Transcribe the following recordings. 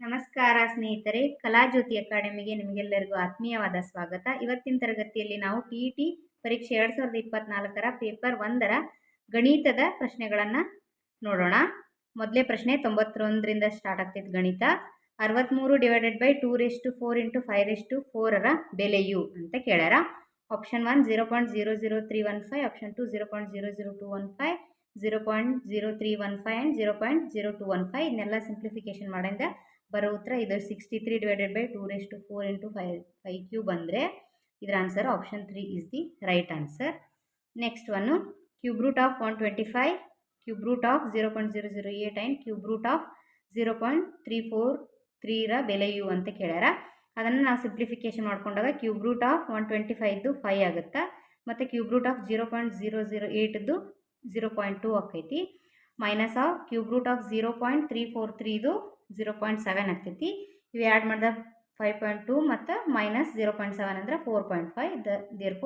ನಮಸ್ಕಾರ ಸ್ನೇಹಿತರೆ ಕಲಾಜ್ಯೋತಿ ಅಕಾಡೆಮಿಗೆ ನಿಮಗೆಲ್ಲರಿಗೂ ಆತ್ಮೀಯವಾದ ಸ್ವಾಗತ. ಇವತ್ತಿನ ತರಗತಿಯಲ್ಲಿ ನಾವು ಟಿ ಟಿ ಪರೀಕ್ಷೆ ಎರಡು ಸಾವಿರದ ಇಪ್ಪತ್ನಾಲ್ಕರ ಪೇಪರ್ ಒಂದರ ಗಣಿತದ ಪ್ರಶ್ನೆಗಳನ್ನು ನೋಡೋಣ. ಮೊದಲೇ ಪ್ರಶ್ನೆ ತೊಂಬತ್ತೊಂದರಿಂದ ಸ್ಟಾರ್ಟ್ ಆಗ್ತಿತ್ತು ಗಣಿತ. ಅರವತ್ತ್ಮೂರು divided by two to four into five two ಫೋರರ ಬೆಲೆಯು ಅಂತ ಕೇಳ್ಯಾರ. Option one zero point zero zero three one five, option two zero point zero zero two one five, zero point zero three one five and zero point zero two one five. ಇದನ್ನೆಲ್ಲ simplification ಮಾಡಿಂದ ಬರೋ ಉತ್ತರ ಇದು sixty three divided by two raise to four into five five cube ಬಂದರೆ ಇದರ answer option three is the right answer next one cube root of one twenty five cube root of zero point zero zero eight and cube root of zero point three four ತ್ರೀರ ಬೆಲೆಯು ಅಂತ ಕೇಳ್ಯಾರ. ಅದನ್ನು ನಾವು simplification ಮಾಡ್ಕೊಂಡಾಗ cube root of one twenty ಫೈವ್ದು five ಆಗುತ್ತೆ? ಮತ್ತು cube root of zero point zero zero ಏಟ್ದು zero point two ಆಕೈತಿ minus of cube root of zero point three four ತ್ರೀದು zero point seven ಆಗ್ತೈತಿ. ಇವು ಆ್ಯಡ್ ಮಾಡಿದಾಗ ಫೈವ್ ಪಾಯಿಂಟ್ ಟು ಮತ್ತು minus zero point seven ಅಂದರೆ four point five the there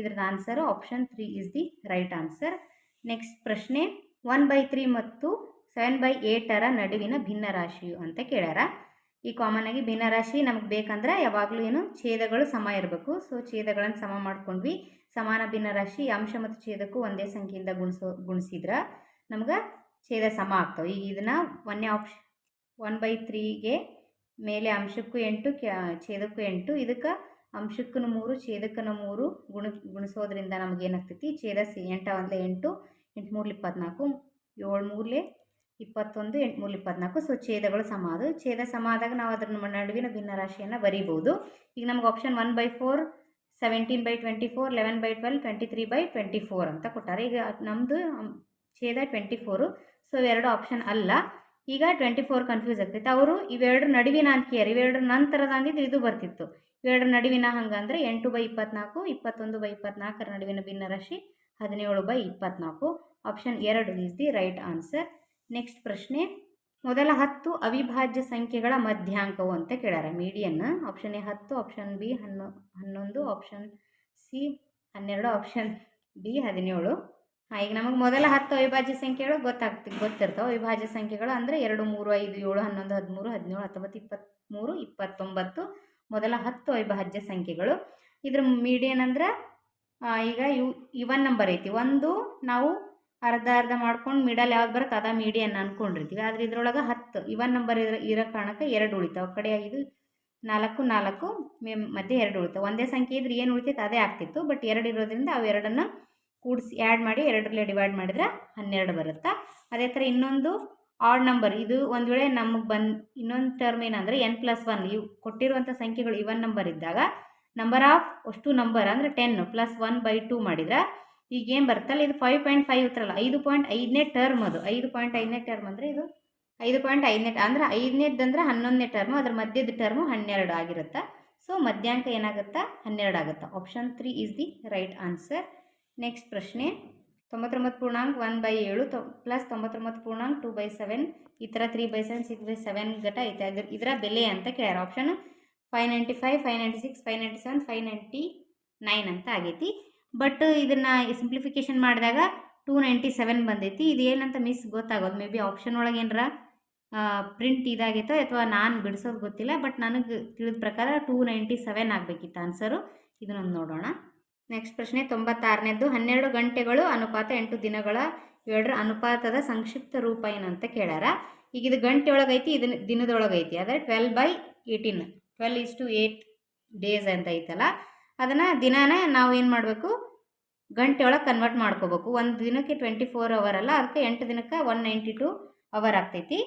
ಇದ್ರದ್ದು answer option three is the right answer next ಪ್ರಶ್ನೆ one by three ಮತ್ತು seven by ಏಟರ ನಡುವಿನ ಭಿನ್ನ ರಾಶಿಯು ಅಂತ ಕೇಳ್ಯಾರ. ಈ ಕಾಮನ್ ಆಗಿ ಭಿನ್ನ ರಾಶಿ ನಮಗೆ ಬೇಕಂದ್ರೆ ಯಾವಾಗಲೂ ಏನು ಛೇದಗಳು ಸಮ ಇರಬೇಕು. ಸೊ ಛೇದಗಳನ್ನು ಸಮ ಮಾಡ್ಕೊಂಡ್ವಿ. ಸಮಾನ ಭಿನ್ನ ರಾಶಿ, ಅಂಶ ಮತ್ತು ಛೇದಕ್ಕೂ ಒಂದೇ ಸಂಖ್ಯೆಯಿಂದ ಗುಣಿಸೋ, ಗುಣಿಸಿದ್ರೆ ನಮ್ಗೆ ಛೇದ ಸಮ ಆಗ್ತವೆ. ಈಗ ಇದನ್ನು ಒಂದೇ ಆಪ್ಷನ್ ಒನ್ ಬೈ ತ್ರೀಗೆ ಮೇಲೆ ಅಂಶಕ್ಕೂ ಎಂಟು, ಕ್ಯಾ, ಛೇದಕ್ಕೂ ಎಂಟು. ಇದಕ್ಕೆ ಅಂಶಕ್ಕೂ ಮೂರು ಛೇದಕ್ಕೂ ಮೂರು ಗುಣ, ಗುಣಿಸೋದ್ರಿಂದ ನಮ್ಗೆ ಏನಾಗ್ತೈತಿ? ಛೇದ ಸಿ, ಎಂಟ ಒಂದು ಎಂಟು ಎಂಟು ಮೂರ್ಲಿ ಇಪ್ಪತ್ನಾಲ್ಕು, ಏಳು ಮೂರಲೆ ಇಪ್ಪತ್ತೊಂದು, ಎಂಟು ಮೂರ್ಲಿ ಇಪ್ಪತ್ನಾಲ್ಕು. ಸೊ ಛೇದಗಳು ಸಮ ಅದು. ಛೇದ ಸಮ ಆದಾಗ ನಾವು ಅದರ ನಡುವಿನ ಭಿನ್ನರಾಶಿಯನ್ನು ಬರೀಬೋದು. ಈಗ ನಮ್ಗೆ option one by four seventeen by twenty four eleven by twelve twenty three by twenty four ಅಂತ ಕೊಟ್ಟಾರೆ. ಈಗ ನಮ್ಮದು ಛೇದ ಟ್ವೆಂಟಿ ಫೋರು ಸೊ ಎರಡು ಆಪ್ಷನ್ ಅಲ್ಲ. ಈಗ ಟ್ವೆಂಟಿ ಫೋರ್ ಕನ್ಫ್ಯೂಸ್ ಆಗ್ತೈತೆ. ಅವರು ಇವೆರಡು ನಡುವಿನ ಅಂಕಿಯರು ಇವೆರಡು ನಂತರದ ಅಂದಿದ್ದು ಇದು ಬರ್ತಿತ್ತು. ಇವೆರಡು ನಡುವಿನ ಹಂಗಂದ್ರೆ ಎಂಟು ಬೈ ಇಪ್ಪತ್ನಾಲ್ಕು, ಇಪ್ಪತ್ತೊಂದು ಬೈ ಇಪ್ಪತ್ನಾಲ್ಕರ ನಡುವಿನ ಭಿನ್ನರಾಶಿ ಹದಿನೇಳು ಬೈ ಇಪ್ಪತ್ನಾಲ್ಕು. ಆಪ್ಷನ್ ಎರಡು is the right answer next ಪ್ರಶ್ನೆ. ಮೊದಲ ಹತ್ತು ಅವಿಭಾಜ್ಯ ಸಂಖ್ಯೆಗಳ ಮಧ್ಯಾಂಕವು ಅಂತ ಕೇಳ್ಯಾರ ಮೀಡಿಯನ್ ಆಪ್ಷನ್ ಎ ಹತ್ತು ಆಪ್ಷನ್ ಬಿ ಹನ್ನೊ, ಹನ್ನೊಂದು ಆಪ್ಷನ್ ಸಿ ಹನ್ನೆರಡು ಆಪ್ಷನ್ ಡಿ ಹದಿನೇಳು. ಹಾಂ, ಈಗ ನಮಗೆ ಮೊದಲ ಹತ್ತು ಅವಿಭಾಜ್ಯ ಸಂಖ್ಯೆಗಳು ಗೊತ್ತಾಗ್ತಿ, ಗೊತ್ತಿರ್ತವೆ. ಅವಿಭಾಜ್ಯ ಸಂಖ್ಯೆಗಳು ಅಂದರೆ ಎರಡು, ಮೂರು, ಐದು, ಏಳು, ಹನ್ನೊಂದು, ಹದಿಮೂರು, ಹದಿನೇಳು, ಹತ್ತೊಂಬತ್ತು ಇಪ್ಪತ್ತ್ಮೂರು ಇಪ್ಪತ್ತೊಂಬತ್ತು ಮೊದಲ ಹತ್ತು ಅವಿಭಾಜ್ಯ ಸಂಖ್ಯೆಗಳು. ಇದ್ರ ಮೀಡಿಯನ್ ಅಂದ್ರೆ ಈಗ ಇವು ಇವನ್ ನಂಬರ್ ಐತಿ. ಒಂದು ನಾವು ಅರ್ಧ ಅರ್ಧ ಮಾಡ್ಕೊಂಡು ಮಿಡಲ್ ಯಾವ್ದು ಬರುತ್ತೆ ಅದ ಮೀಡಿಯನ್ ಅನ್ಕೊಂಡಿರ್ತೀವಿ. ಆದ್ರೆ ಇದ್ರೊಳಗೆ ಹತ್ತು ಇವನ್ ನಂಬರ್ ಇರೋ ಇರೋ ಕಾರಣಕ್ಕೆ ಎರಡು ಉಳಿತಾವೆ. ಕಡೆ ಐದು, ನಾಲ್ಕು ನಾಲ್ಕು, ಮೇ, ಮಧ್ಯೆ ಎರಡು ಉಳಿತಾವೆ. ಒಂದೇ ಸಂಖ್ಯೆ ಇದ್ರೆ ಏನು ಉಳಿತೈತೆ? ಅದೇ ಆಗ್ತಿತ್ತು. ಬಟ್ ಎರಡು ಇರೋದ್ರಿಂದ ಅವೆರಡನ್ನು ಕೂಡಿಸಿ ಆ್ಯಡ್ ಮಾಡಿ ಎರಡರಲ್ಲೇ ಡಿವೈಡ್ ಮಾಡಿದ್ರೆ ಹನ್ನೆರಡು ಬರುತ್ತಾ? ಅದೇ ಥರ ಇನ್ನೊಂದು ಆಡ್ ನಂಬರ್ ಇದು ಒಂದು ವೇಳೆ ನಮಗೆ ಬಂದು ಇನ್ನೊಂದು ಟರ್ಮ್ ಏನಂದರೆ ಎನ್ ಪ್ಲಸ್ ಒನ್ ಇವು ಕೊಟ್ಟಿರುವಂಥ ಸಂಖ್ಯೆಗಳು ಇವನ್ ನಂಬರ್ ಇದ್ದಾಗ ನಂಬರ್ ಆಫ್ ಅಷ್ಟು ನಂಬರ್ ಅಂದರೆ ten plus one by two ಮಾಡಿದ್ರೆ ಈಗೇನು ಬರುತ್ತಲ್ಲ, ಇದು ಫೈವ್ ಪಾಯಿಂಟ್ ಫೈವ್ ಇರ್ತಾರಲ್ಲ ಐದು ಪಾಯಿಂಟ್ ಐದನೇ ಟರ್ಮ್ ಅದು. ಐದು ಪಾಯಿಂಟ್ ಐದನೇ ಟರ್ಮ್ ಅಂದರೆ ಇದು ಐದು ಪಾಯಿಂಟ್ ಐದನೇ ಅಂದರೆ ಐದನೇದಂದ್ರೆ ಹನ್ನೊಂದನೇ ಟರ್ಮು ಅದ್ರ ಮಧ್ಯದ ಟರ್ಮು ಹನ್ನೆರಡು ಆಗಿರುತ್ತೆ? ಸೊ ಮಧ್ಯಾಂಕ ಏನಾಗುತ್ತಾ? ಹನ್ನೆರಡು ಆಗುತ್ತೆ? Option three is the right answer next ಪ್ರಶ್ನೆ. ತೊಂಬತ್ತೊಂಬತ್ತು ಪೂರ್ಣಾಂಕ ಒನ್ ಬೈ ಏಳು ತೊ ಪ್ಲಸ್ ತೊಂಬತ್ತೊಂಬತ್ತು ಪೂರ್ಣಾಂಕ್ ಟು ಬೈ ಸೆವೆನ್ ಈ ಥರ three by seven six by seven ಗಟ ಐತೆ ಅದ್ರ ಇದರ ಬೆಲೆ ಅಂತ ಕೇಳ್ಯಾರ option five ninety five five ninety six five ninety seven five ninety nine ಅಂತ ಆಗೈತಿ. ಬಟ್ ಇದನ್ನು ಸಿಂಪ್ಲಿಫಿಕೇಶನ್ ಮಾಡಿದಾಗ ಟೂ ನೈಂಟಿ ಸೆವೆನ್ ಬಂದೈತಿ. ಇದು ಏನಂತ ಮಿಸ್ ಗೊತ್ತಾಗೋದು. ಮೇ ಬಿ ಆಪ್ಷನ್ ಒಳಗೆ ಏನರ ಪ್ರಿಂಟ್ ಇದಾಗೈತೋ ಅಥವಾ ನಾನು ಬಿಡಿಸೋದು ಗೊತ್ತಿಲ್ಲ. ಬಟ್ ನನಗೆ ತಿಳಿದ ಪ್ರಕಾರ ಟೂ ನೈಂಟಿ ಸೆವೆನ್ ಆಗಬೇಕಿತ್ತು ಆನ್ಸರು ಇದನ್ನೊಂದು ನೋಡೋಣ. ನೆಕ್ಸ್ಟ್ ಪ್ರಶ್ನೆ ತೊಂಬತ್ತಾರನೇದ್ದು, ಹನ್ನೆರಡು ಗಂಟೆಗಳು ಅನುಪಾತ ಎಂಟು ದಿನಗಳ ಎರಡರ ಅನುಪಾತದ ಸಂಕ್ಷಿಪ್ತ ರೂಪ ಏನಂತ ಕೇಳ್ಯಾರ. ಈಗ ಇದು ಗಂಟೆ ಒಳಗೈತಿ ಇದನ್ನ ದಿನದೊಳಗೈತಿ. ಆದರೆ twelve by eighteen twelve is to eight days ಅಂತ ಐತಲ್ಲ. ಅದನ್ನು ದಿನಾನ ನಾವು ಏನು ಮಾಡಬೇಕು? ಗಂಟೆ ಒಳಗೆ ಕನ್ವರ್ಟ್ ಮಾಡ್ಕೋಬೇಕು. ಒಂದು ದಿನಕ್ಕೆ ಟ್ವೆಂಟಿ ಫೋರ್ ಅವರ್ ಅಲ್ಲ, ಅದಕ್ಕೆ ಎಂಟು ದಿನಕ್ಕೆ ಒನ್ ನೈಂಟಿ ಟು ಅವರ್ ಆಗ್ತೈತಿ.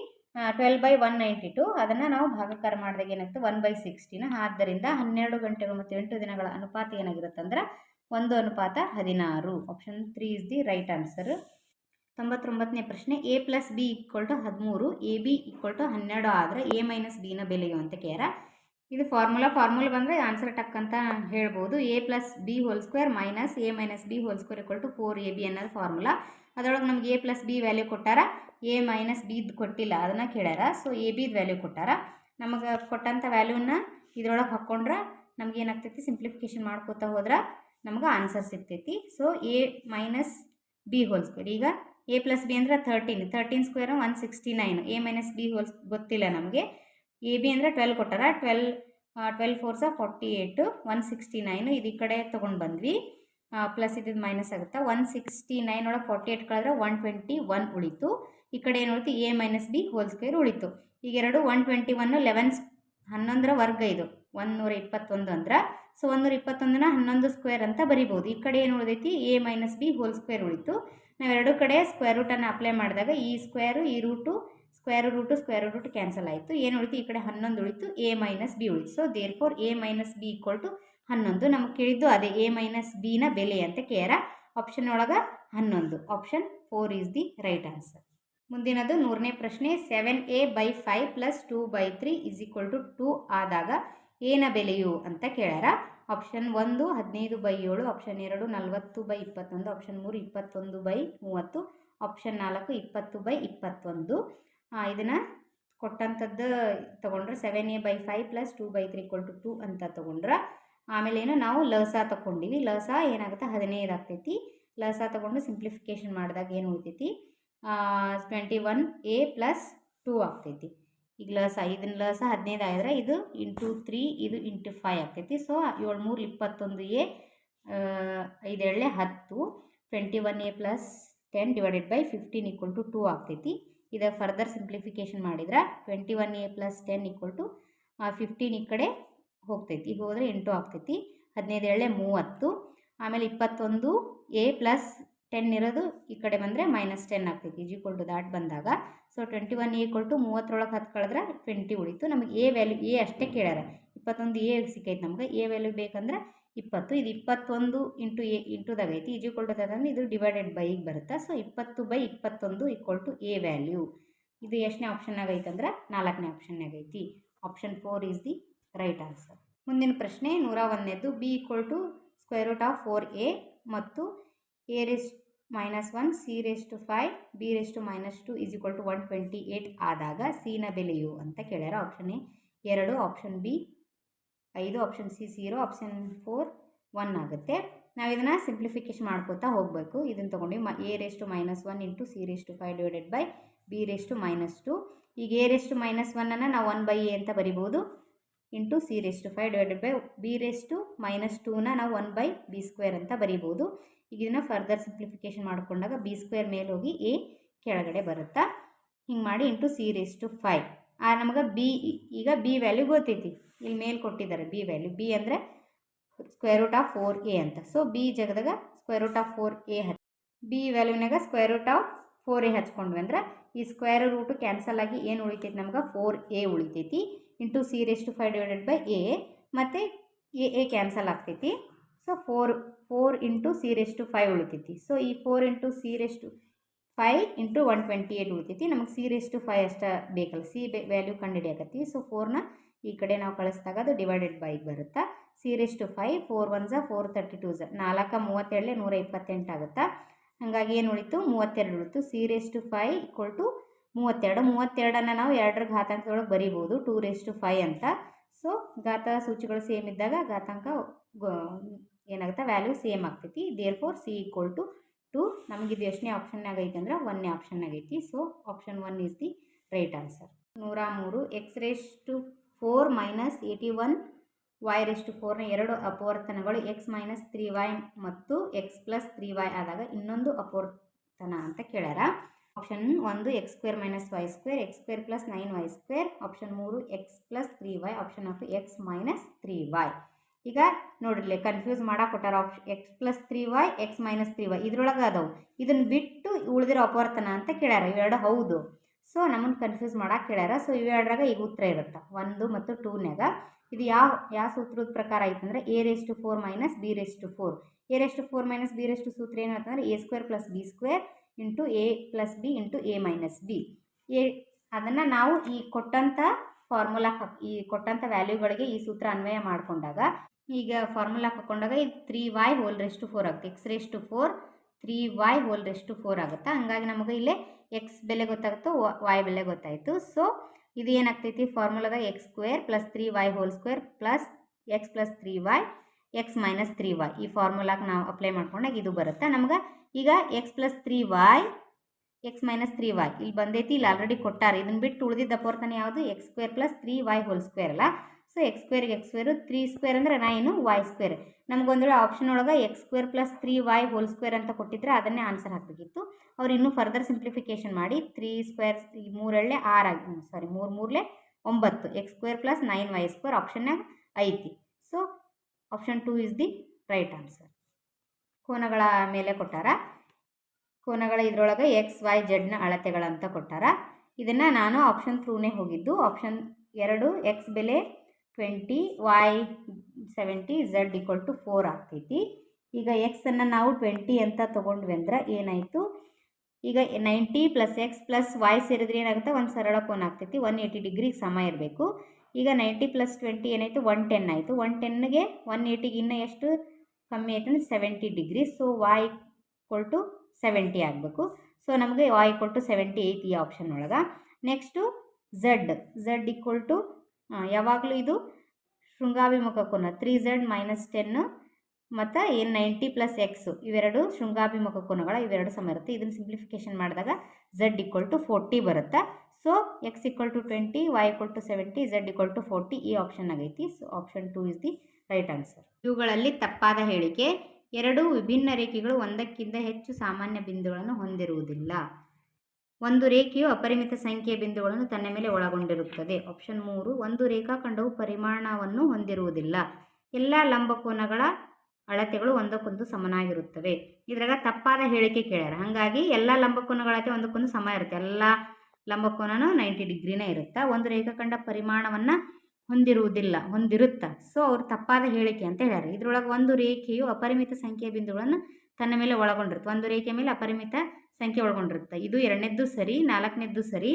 Twelve by one ninety two ಅದನ್ನು ನಾವು ಭಾಗಕಾರ ಮಾಡಿದಾಗ ಏನಾಗ್ತದೆ? ಒನ್ ಬೈ ಸಿಕ್ಸ್ಟೀನ ಆದ್ದರಿಂದ ಹನ್ನೆರಡು ಗಂಟೆಗಳು ಮತ್ತು ಎಂಟು ದಿನಗಳ ಅನುಪಾತ ಏನಾಗಿರುತ್ತೆ ಅಂದ್ರೆ ಒಂದು ಅನುಪಾತ ಹದಿನಾರು. Option three is the right answer ತೊಂಬತ್ತೊಂಬತ್ತನೇ ಪ್ರಶ್ನೆ A plus B equal to ಹದಿಮೂರು ಎ ಬಿ ಈಕ್ವಲ್ ಟು ಹನ್ನೆರಡು ಆದರೆ ಎ ಮೈನಸ್ ಬಿನ ಬೆಲೆಯು ಅಂತ ಕೇರ. ಇದು ಫಾರ್ಮುಲಾ ಫಾರ್ಮುಲಾ ಬಂದರೆ ಆನ್ಸರ್ ಟಕ್ ಅಂತ ಹೇಳ್ಬೋದು. A plus B whole square minus A minus B whole square equal to four A B ಅನ್ನೋದು ಫಾರ್ಮುಲಾ ಅದರೊಳಗೆ ನಮ್ಗೆ ಎ ಪ್ಲಸ್ ಬಿ ವ್ಯಾಲ್ಯೂ ಕೊಟ್ಟಾರ ಎ ಮೈನಸ್ ಬಿದು ಕೊಟ್ಟಿಲ್ಲ ಅದನ್ನು ಕೇಳ್ಯಾರ. ಸೊ ಎ ಬಿದು ವ್ಯಾಲ್ಯೂ ಕೊಟ್ಟಾರ. ನಮಗೆ ಕೊಟ್ಟಂಥ ವ್ಯಾಲ್ಯೂನ ಇದ್ರೊಳಗೆ ಹಾಕ್ಕೊಂಡ್ರೆ ನಮ್ಗೆ ಏನಾಗ್ತೈತಿ? ಸಿಂಪ್ಲಿಫಿಕೇಶನ್ ಮಾಡ್ಕೋತಾ ಹೋದ್ರೆ ನಮ್ಗೆ ಆನ್ಸರ್ ಸಿಗ್ತೈತಿ. So A minus B whole square ಈಗ ಎ ಪ್ಲಸ್ ಬಿ ಅಂದ್ರೆ thirteen thirteen square one sixty nine A minus B holes ಗೊತ್ತಿಲ್ಲ ನಮಗೆ. ಎ ಬಿ ಅಂದರೆ ಟ್ವೆಲ್ ಕೊಟ್ಟಾರ. Twelve twelve fours forty eight one sixty nine ಇದು ಈ ಕಡೆ ತೊಗೊಂಡು ಬಂದ್ವಿ. ಪ್ಲಸ್ ಇದ್ದು ಮೈನಸ್ ಆಗುತ್ತೆ? ಒನ್ ಸಿಕ್ಸ್ಟಿ ನೈನ್ ಒಳಗೆ ಫಾರ್ಟಿ ಏಯ್ಟ್ ಕಳೆದ್ರೆ ಒನ್ ಟ್ವೆಂಟಿ ಒನ್ ಉಳಿತು. ಈ ಕಡೆ ಏನು ಉಳಿತು? A minus B whole square ಉಳಿತು. ಈಗ ಎರಡು ಒನ್ ಟ್ವೆಂಟಿ ಒನ್ ಲೆವೆನ್ ಹನ್ನೊಂದರ ವರ್ಗ ಇದು. ಒನ್ನೂರ ಇಪ್ಪತ್ತೊಂದು ಅಂದ್ರೆ ಸೊ ಒಂದೂರ ಇಪ್ಪತ್ತೊಂದನ್ನ ಹನ್ನೊಂದು ಸ್ಕ್ವೇರ್ ಅಂತ ಬರಿಬೋದು. ಈ ಕಡೆ ಏನು ಉಳಿದೈತಿ? A minus B whole square ಉಳಿತು. ನಾವೆರಡು ಕಡೆ ಸ್ಕ್ವೇರ್ ರೂಟನ್ನು ಅಪ್ಲೈ ಮಾಡಿದಾಗ ಈ ಸ್ಕ್ವೇರು ಈ root square root square root cancel ಆಯಿತು. ಏನು ಉಳಿತು? ಈ ಕಡೆ ಹನ್ನೊಂದು ಉಳಿತು. ಎ ಮೈನಸ್ ಬಿ ಉಳಿತು. So there four A minus B equal to ಹನ್ನೊಂದು. ನಮಗೆ ಕೇಳಿದ್ದು ಅದೇ ಎ ಮೈನಸ್ ಬಿನ ಬೆಲೆ ಅಂತ ಕೇರ. ಆಪ್ಷನ್ ಒಳಗೆ ಹನ್ನೊಂದು. Option four is the right answer ಮುಂದಿನದು ನೂರನೇ ಪ್ರಶ್ನೆ. Seven A by five plus two by three is equal to two ಆದಾಗ ಏನ ಬೆಲೆಯು ಅಂತ ಕೇಳ್ಯಾರ? ಆಪ್ಷನ್ ಒಂದು ಹದಿನೈದು ಬೈ ಏಳು ಆಪ್ಷನ್ ಎರಡು ನಲವತ್ತು ಬೈ ಇಪ್ಪತ್ತೊಂದು ಆಪ್ಷನ್ ಮೂರು ಇಪ್ಪತ್ತೊಂದು ಬೈ ಮೂವತ್ತು ಆಪ್ಷನ್ ನಾಲ್ಕು ಇಪ್ಪತ್ತು ಬೈ ಇಪ್ಪತ್ತೊಂದು. ಇದನ್ನು ಕೊಟ್ಟಂಥದ್ದು ತೊಗೊಂಡ್ರೆ seven A by five plus two by three equal to two ಅಂತ ತೊಗೊಂಡ್ರೆ, ಆಮೇಲೆ ಏನು ನಾವು ಲಸ ತೊಗೊಂಡಿವಿ ಲಸ ಏನಾಗುತ್ತೆ? ಹದಿನೈದು ಆಗ್ತೈತಿ. ಲಸ ತೊಗೊಂಡು ಸಿಂಪ್ಲಿಫಿಕೇಶನ್ ಮಾಡಿದಾಗ ಏನು ಉಳಿತೈತಿ? Twenty one A plus two ಆಗ್ತೈತಿ. ಈಗ ಲಸ ಐದನ ಲಸ ಹದಿನೈದು ಆಗಿದ್ರೆ ಇದು ಇಂಟು ತ್ರೀ, ಇದು ಇಂಟು ಫೈವ್ ಆಕೈತಿ. ಸೊ ಏಳು ಮೂರು ಇಪ್ಪತ್ತೊಂದು ಎ ಐದೇಳೆ ಹತ್ತು, twenty one A plus ten divided by fifteen equal to two ಆಗ್ತೈತಿ ಇದು ಫರ್ದರ್ ಸಿಂಪ್ಲಿಫಿಕೇಶನ್ ಮಾಡಿದ್ರೆ twenty one A plus ten equal to fifteen ಈ ಕಡೆ ಹೋಗ್ತೈತಿ. ಹೋದರೆ ಎಂಟು ಆಗ್ತೈತಿ ಹದಿನೈದು ಏಳೆ ಮೂವತ್ತು, ಆಮೇಲೆ ಇಪ್ಪತ್ತೊಂದು ಎ ಪ್ಲಸ್ ಟೆನ್ ಇರೋದು, ಈ ಕಡೆ ಬಂದರೆ ಮೈನಸ್ ಟೆನ್ ಆಗ್ತೈತಿ ಈಜ್ ಈಕ್ವಲ್ ಟು ದಾಟ್ ಬಂದಾಗ. So twenty one equal to ಮೂವತ್ತರೊಳಗೆ ಹತ್ತು ಕಳೆದ್ರೆ ಟ್ವೆಂಟಿ ಉಳಿತು. ನಮಗೆ ಎ ವ್ಯಾಲ್ಯೂ ಎ ಅಷ್ಟೇ ಕೇಳ್ಯಾರ. ಇಪ್ಪತ್ತೊಂದು ಎ ಸಿಕ್ಕೈತೆ ನಮ್ಗೆ. ಎ ವ್ಯಾಲ್ಯೂ ಬೇಕಂದ್ರೆ ಇಪ್ಪತ್ತು. ಇದು ಇಪ್ಪತ್ತೊಂದು ಇಂಟು ಎ ಇಂಟುದಾಗೈತಿ ಈಜ್ ಈಕ್ವಲ್ ಟು ಅಂದ್ರೆ ಇದು ಡಿವೈಡೆಡ್ ಬೈಗೆ ಬರುತ್ತೆ? ಸೊ ಇಪ್ಪತ್ತು ಬೈ ಇಪ್ಪತ್ತೊಂದು ಈಕ್ವಲ್ ಟು ಎ ವ್ಯಾಲ್ಯೂ ಇದು ಎಷ್ಟನೇ ಆಪ್ಷನ್ನಾಗೈತೆ ಅಂದ್ರೆ ನಾಲ್ಕನೇ ಆಪ್ಷನ್ ಆಗೈತಿ option four is the right answer ಮುಂದಿನ ಪ್ರಶ್ನೆ ನೂರ ಒಂದನೇದು B equal to square root of four A ಮತ್ತು A raise minus one C raise to five B raise to minus two is equal to one twenty eight ಆದಾಗ ಸಿನ ಬೆಲೆಯು ಅಂತ ಕೇಳ್ಯಾರ ಆಪ್ಷನ್ ಎ. ಎರಡು ಆಪ್ಷನ್ ಬಿ ಐದು option C zero option four one ಆಗುತ್ತೆ. ನಾವು ಇದನ್ನು ಸಿಂಪ್ಲಿಫಿಕೇಶನ್ ಮಾಡ್ಕೋತಾ ಹೋಗಬೇಕು. ಇದನ್ನು ತೊಗೊಂಡು ಮ A raise to minus one into C raise to five divided by B raise to minus two ಈಗ ಎ ರೇಸ್ ಟು ಮೈನಸ್ ಒನ್ನನ್ನು ನಾವು ಒನ್ ಬೈ ಎ ಅಂತ ಬರಿಬೋದು. Into C raise to five divided by B raise to minus ಟೂನ ನಾವು one by B square ಅಂತ ಬರಿಬೋದು. ಇದನ್ನು further simplification ಮಾಡ್ಕೊಂಡಾಗ ಬಿ ಸ್ಕ್ವೇರ್ ಮೇಲೆ ಹೋಗಿ ಎ ಕೆಳಗಡೆ ಬರುತ್ತಾ? ಹಿಂಗೆ ಮಾಡಿ into C raise to five ಆ, ನಮಗೆ ಬಿ ಈಗ ಬಿ ವ್ಯಾಲ್ಯೂ ಗೊತ್ತೈತಿ. ಇಲ್ಲಿ ಮೇಲೆ ಕೊಟ್ಟಿದ್ದಾರೆ ಬಿ ವ್ಯಾಲ್ಯೂ ಬಿ ಅಂದರೆ square root of four A ಅಂತ. ಸೊ ಬಿ ಜಗದಾಗ square root of four A ಹಚ್ B ವ್ಯಾಲ್ಯೂನಾಗ square root of four A ಹಚ್ಕೊಂಡ್ವಿ ಅಂದ್ರೆ ಈ ಸ್ಕ್ವೇರ್ ರೂಟು ಕ್ಯಾನ್ಸಲ್ ಆಗಿ ಏನು ಉಳಿತೈತಿ ನಮ್ಗೆ? Four A ಉಳಿತೈತಿ. Into C raise to five divided by A ಮತ್ತು ಎ ಎ ಕ್ಯಾನ್ಸಲ್ ಆಗ್ತೈತಿ. So four four into C raise to five ಉಳಿತೈತಿ. So ಈ four into C raise to five into one twenty eight ಉಳಿತೈತಿ. ನಮಗೆ C raise to five ಅಷ್ಟ ಬೇಕಲ್ಲ. C ಬೆ value ಕಂಡುಹಿಡಿಯಾಕತ್ತಿ so ಫೋರ್ನ ಈ ಕಡೆ ನಾವು ಕಳಿಸಿದಾಗ ಅದು ಡಿವೈಡೆಡ್ ಬೈಗೆ ಬರುತ್ತಾ? C raise to five four one ಝ four thirty two ಝ ನಾಲ್ಕು ಮೂವತ್ತೆರಡೇ ನೂರ ಇಪ್ಪತ್ತೆಂಟು ಆಗುತ್ತಾ? ಹಾಗಾಗಿ ಏನು ಉಳಿತು? ಮೂವತ್ತೆರಡು ಉಳಿತು. C raise to five equal to ಮೂವತ್ತೆರಡು. ಮೂವತ್ತೆರಡನ್ನು ನಾವು ಎರಡರ ಘಾತಾಂಕದೊಳಗೆ ಬರೀಬೋದು ಟೂ ರೇಸ್ ಟು ಅಂತ. ಸೊ ಘಾತ ಸೂಚಿಗಳು ಸೇಮ್ ಇದ್ದಾಗ ಘಾತಾಂಕ ಏನಾಗುತ್ತೆ? ವ್ಯಾಲ್ಯೂ ಸೇಮ್ ಆಗ್ತೈತಿ. Therefore C equal to two ನಮಗಿದು ಎಷ್ಟನೇ ಆಪ್ಷನ್ನಾಗ ಐತಿ ಅಂದ್ರೆ ಒನ್ನೇ ಆಪ್ಷನ್ನಾಗ ಐತಿ. So option one is the right answer ನೂರ ಮೂರು X raise to four minus eighty one Y raise to ಫೋರ್ನ ಎರಡು ಅಪವರ್ತನಗಳು ಎಕ್ಸ್ ಮೈನಸ್ ತ್ರೀ ವೈ ಮತ್ತು ಎಕ್ಸ್ ಪ್ಲಸ್ ತ್ರೀ ವೈ ಆದಾಗ ಇನ್ನೊಂದು ಅಪವರ್ತನ ಅಂತ ಕೇಳ್ಯಾರ. ಆಪ್ಷನ್ ಒಂದು X square minus Y square X square plus nine Y square option ಮೂರು X plus three Y option of X minus three Y ಈಗ ನೋಡ್ರಿ ಕನ್ಫ್ಯೂಸ್ ಮಾಡಕ್ಕೆ ಕೊಟ್ಟಾರ option X plus three Y X minus three Y ಇದ್ರೊಳಗೆ ಅದಾವು. ಇದನ್ನು ಬಿಟ್ಟು ಉಳಿದಿರೋ ಅಪವರ್ತನ ಅಂತ ಕೇಳ್ಯಾರ ಇವೆರಡು ಹೌದು. ಸೊ ನಮ್ಮನ್ನು ಕನ್ಫ್ಯೂಸ್ ಮಾಡಕ್ಕೆ ಕೇಳ್ಯಾರ. ಸೊ ಇವೆರಡ್ರಾಗ ಈಗ ಉತ್ತರ ಇರುತ್ತೆ. ಒಂದು ಮತ್ತು ಟೂನ್ಯಾಗ ಇದು ಯಾವ ಯಾವ ಸೂತ್ರದ ಪ್ರಕಾರ ಐತಂದ್ರೆ A raise to four minus B raise to four A raise to four minus B raise to ಸೂತ್ರ ಏನು ಹೇಳ್ತಂದ್ರೆ A square plus B square into A plus B into A minus B A, ಅದನ್ನು ನಾವು ಈ ಕೊಟ್ಟಂಥ formula ಈ ಕೊಟ್ಟಂಥ ವ್ಯಾಲ್ಯೂಗಳಿಗೆ ಈ ಸೂತ್ರ ಅನ್ವಯ ಮಾಡಿಕೊಂಡಾಗ ಈಗ ಫಾರ್ಮುಲಾ ಹಾಕೊಂಡಾಗ ಇದು three Y whole raise to four ಆಗುತ್ತೆ. X raise to four three Y whole raise to four ಆಗುತ್ತೆ? ಹಂಗಾಗಿ ನಮಗೆ ಇಲ್ಲೇ ಎಕ್ಸ್ ಬೆಲೆ ಗೊತ್ತಾಗುತ್ತೆ ವೈ ಬೆಲೆ ಗೊತ್ತಾಯಿತು. ಸೊ ಇದು ಏನಾಗ್ತೈತಿ? ಫಾರ್ಮುಲಾದಾಗ X square plus three Y whole square plus X plus three Y X minus three Y ಈ ಫಾರ್ಮುಲಾಗೆ ನಾವು ಅಪ್ಲೈ ಮಾಡ್ಕೊಂಡಾಗ ಇದು ಬರುತ್ತೆ? ನಮ್ಗೆ ಈಗ X plus three Y X minus three Y ಇಲ್ಲಿ ಬಂದೈತಿ, ಇಲ್ಲಿ ಆಲ್ರೆಡಿ ಕೊಟ್ಟಾರೆ. ಇದನ್ನು ಬಿಟ್ಟು ಉಳಿದಿದ್ದ ಅಪವರ್ತನ ಯಾವುದು? X square plus three Y whole square ಅಲ್ಲ. ಸೊ ಎಕ್ಸ್ ಸ್ಕ್ವೇರ್ಗೆ ಎಕ್ಸ್ ಸ್ಕ್ವೇರು ತ್ರೀ ಸ್ಕ್ವೇರ್ ಅಂದರೆ ನೈನು ವೈ ಸ್ಕ್ವೇರ್ ನಮಗೊಂದೇಳೆ ಆಪ್ಷನ್ ಒಳಗೆ X square plus three Y whole square ಅಂತ ಕೊಟ್ಟಿದ್ರೆ ಅದನ್ನೇ ಆನ್ಸರ್ ಹಾಕಬೇಕಿತ್ತು ಅವ್ರು ಇನ್ನೂ ಫರ್ದರ್ ಸಿಂಪ್ಲಿಫಿಕೇಶನ್ ಮಾಡಿ ತ್ರೀ ಸ್ಕ್ವೇರ್ ಮೂರಲ್ಲೇ ಆರು ಆಗಿ ಸಾರಿ ಮೂರು ಮೂರಲೇ ಒಂಬತ್ತು X square plus nine Y square ಆಪ್ಷನ್ನಾಗ ಐತಿ. So option two is the right answer ಕೋನಗಳ ಮೇಲೆ ಕೊಟ್ಟಾರ. ಕೋನಗಳ ಇದರೊಳಗೆ ಎಕ್ಸ್ ವೈ ಜೆಡ್ನ ಅಳತೆಗಳಂತ ಕೊಟ್ಟಾರ. ಇದನ್ನು ನಾನು ಆಪ್ಷನ್ ಥ್ರೂನೇ ಹೋಗಿದ್ದು. ಆಪ್ಷನ್ ಎರಡು ಎಕ್ಸ್ ಬೆಲೆ twenty Y seventy Z equal to four ಆಗ್ತೈತಿ. ಈಗ ಎಕ್ಸನ್ನು ನಾವು ಟ್ವೆಂಟಿ ಅಂತ ತೊಗೊಂಡ್ವಿ ಅಂದ್ರೆ ಏನಾಯಿತು? ಈಗ ninety plus X plus Y ಸೇರಿದ್ರೆ ಏನಾಗುತ್ತೆ? ಒಂದು ಸರಳ ಕೋನ ಆಗ್ತೈತಿ. ಒನ್ ಏಯ್ಟಿ ಡಿಗ್ರಿಗೆ ಸಮ ಇರಬೇಕು. ಈಗ ನೈಂಟಿ ಪ್ಲಸ್ ಟ್ವೆಂಟಿ ಏನಾಯಿತು? ಒನ್ ಟೆನ್ ಆಯಿತು. ಒನ್ ಟೆನ್ಗೆ ಒನ್ ಏಯ್ಟಿಗೆ ಇನ್ನೂ ಎಷ್ಟು ಕಮ್ಮಿ ಆಯ್ತು ಅಂದರೆ seventy degree so Y equal to seventy ಆಗಬೇಕು. ಸೊ ನಮಗೆ Y equal to seventy eight ಈ ಆಪ್ಷನ್ ಒಳಗೆ. Next Z Z equal to ಯಾವಾಗಲೂ ಇದು ಶೃಂಗಾಭಿಮುಖ ಕೋನ. ತ್ರೀ ಝಡ್ ಮೈನಸ್ ಟೆನ್ನು ಮತ್ತು ಏನು ನೈಂಟಿ ಪ್ಲಸ್ ಎಕ್ಸು ಇವೆರಡು ಶೃಂಗಾಭಿಮುಖ ಕೋನಗಳ ಇವೆರಡು ಸಮ ಇರುತ್ತೆ. ಇದನ್ನು ಸಿಂಪ್ಲಿಫಿಕೇಶನ್ ಮಾಡಿದಾಗ ಝಡ್ ಈಕ್ವಲ್ ಟು ಫೋರ್ಟಿ ಬರುತ್ತೆ. So X equal to twenty, Y equal to seventy, Z equal to forty ಈ ಆಪ್ಷನ್ ಆಗೈತಿ. So option two is the right answer ಇವುಗಳಲ್ಲಿ ತಪ್ಪಾದ ಹೇಳಿಕೆ, ಎರಡು ವಿಭಿನ್ನ ರೇಖೆಗಳು ಒಂದಕ್ಕಿಂತ ಹೆಚ್ಚು ಸಾಮಾನ್ಯ ಬಿಂದುಗಳನ್ನು ಹೊಂದಿರುವುದಿಲ್ಲ. ಒಂದು ರೇಖೆಯು ಅಪರಿಮಿತ ಸಂಖ್ಯೆಯ ಬಿಂದುಗಳನ್ನು ತನ್ನ ಮೇಲೆ ಒಳಗೊಂಡಿರುತ್ತದೆ. ಆಪ್ಷನ್ ಮೂರು, ಒಂದು ರೇಖಾಖಂಡವು ಪರಿಮಾಣವನ್ನು ಹೊಂದಿರುವುದಿಲ್ಲ. ಎಲ್ಲ ಲಂಬಕೋನಗಳ ಅಳತೆಗಳು ಒಂದಕ್ಕೊಂದು ಸಮನಾಗಿರುತ್ತವೆ. ಇದ್ರಾಗ ತಪ್ಪಾದ ಹೇಳಿಕೆ ಕೇಳ್ಯಾರ. ಹಾಗಾಗಿ ಎಲ್ಲ ಲಂಬಕೋನಗಳ ಅಳತೆ ಒಂದಕ್ಕೊಂದು ಸಮ ಇರುತ್ತೆ. ಎಲ್ಲ ಲಂಬಕೋನನೂ ನೈಂಟಿ ಡಿಗ್ರಿನೇ ಇರುತ್ತೆ? ಒಂದು ರೇಖಾಖಂಡ ಪರಿಮಾಣವನ್ನು ಹೊಂದಿರುವುದಿಲ್ಲ, ಹೊಂದಿರುತ್ತ? ಸೊ ಅವ್ರು ತಪ್ಪಾದ ಹೇಳಿಕೆ ಅಂತ ಹೇಳ್ಯಾರ. ಇದ್ರೊಳಗೆ ಒಂದು ರೇಖೆಯು ಅಪರಿಮಿತ ಸಂಖ್ಯೆಯ ಬಿಂದುಗಳನ್ನು ತನ್ನ ಮೇಲೆ ಒಳಗೊಂಡಿರುತ್ತೆ. ಒಂದು ರೇಖೆ ಮೇಲೆ ಅಪರಿಮಿತ ಸಂಖ್ಯೆ ಒಳಗೊಂಡಿರುತ್ತೆ. ಇದು ಎರಡನೇದ್ದು ಸರಿ, ನಾಲ್ಕನೇದ್ದು ಸರಿ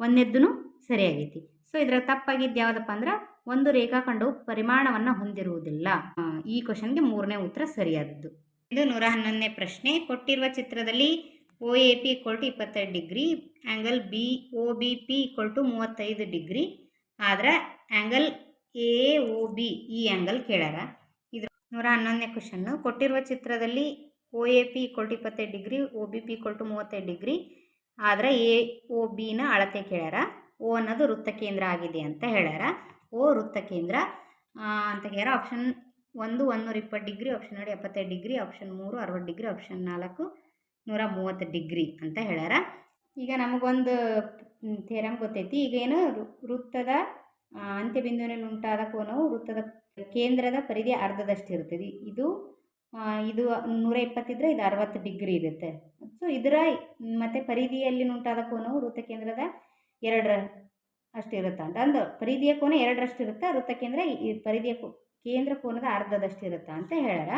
ಒಂದನೇದ್ದು ಸರಿಯಾಗೈತಿ ಸೊ ಇದರ ತಪ್ಪಾಗಿದ್ದು ಯಾವುದಪ್ಪ ಅಂದ್ರೆ ಒಂದು ರೇಖಾಖಂಡವು ಪರಿಮಾಣವನ್ನು ಹೊಂದಿರುವುದಿಲ್ಲ. ಈ ಕ್ವಶನ್ಗೆ ಮೂರನೇ ಉತ್ತರ ಸರಿಯಾದದ್ದು. ಇದು ನೂರ ಹನ್ನೊಂದನೇ ಪ್ರಶ್ನೆ. ಕೊಟ್ಟಿರುವ ಚಿತ್ರದಲ್ಲಿ O A P equal to ಇಪ್ಪತ್ತೆರಡು degree angle B O B P equal to ಮೂವತ್ತೈದು ಡಿಗ್ರಿ. ಆದರೆ ಆ್ಯಂಗಲ್ ಎ ಒ ಬಿ ಈ ಆ್ಯಂಗಲ್ ಕೇಳ್ಯಾರ ಇದು ನೂರ ಹನ್ನೊಂದನೇ ಕ್ವಶನ್ನು ಕೊಟ್ಟಿರುವ ಚಿತ್ರದಲ್ಲಿ O A P equal to ಇಪ್ಪತ್ತೈದು degree O B P equal to ಮೂವತ್ತೈದು ಡಿಗ್ರಿ. ಆದರೆ ಎ ಒ ಬಿನ ಅಳತೆ ಕೇಳ್ಯಾರ. ಓ ಅನ್ನೋದು ವೃತ್ತ ಕೇಂದ್ರ ಆಗಿದೆ ಅಂತ ಹೇಳ್ಯಾರ. ಓ ವೃತ್ತ ಕೇಂದ್ರ ಅಂತ ಹೇಳ್ಯಾರ. ಆಪ್ಷನ್ ಒಂದು ಒಂದೂರ ಇಪ್ಪತ್ತು ಡಿಗ್ರಿ ಆಪ್ಷನ್ ಎರಡು ಎಪ್ಪತ್ತೈದು ಡಿಗ್ರಿ ಆಪ್ಷನ್ ಮೂರು ಅರವತ್ತು ಡಿಗ್ರಿ ಆಪ್ಷನ್ ನಾಲ್ಕು ನೂರ ಮೂವತ್ತು ಡಿಗ್ರಿ ಅಂತ ಹೇಳ್ಯಾರ. ಈಗ ನಮಗೊಂದು ಥೇರಮ್ ಗೊತ್ತೈತಿ. ಈಗ ಏನು? ವೃ- ವೃತ್ತದ ಅಂತ್ಯಬಿಂದುವಿನಲ್ಲಿ ಉಂಟಾದ ಕೋನವು ವೃತ್ತದ ಕೇಂದ್ರದ ಪರಿಧಿ ಅರ್ಧದಷ್ಟು ಇದು ಇದು ನೂರ ಇಪ್ಪತ್ತಿದ್ರೆ ಇದು ಅರವತ್ತು ಡಿಗ್ರಿ ಇರುತ್ತೆ. ಸೊ ಇದರ ಮತ್ತು ಪರಿಧಿಯಲ್ಲಿ ಉಂಟಾದ ಕೋನವು ವೃತ್ತ ಕೇಂದ್ರದ ಎರಡರ ಅಷ್ಟು ಇರುತ್ತೆ ಅಂತ. ಅಂದು ಪರಿಧಿಯ ಕೋನ ಎರಡರಷ್ಟು ಇರುತ್ತೆ, ವೃತ್ತ ಕೇಂದ್ರ ಈ ಪರಿಧಿಯ ಕೇಂದ್ರ ಕೋನದ ಅರ್ಧದಷ್ಟು ಇರುತ್ತೆ ಅಂತ ಹೇಳ್ಯಾರ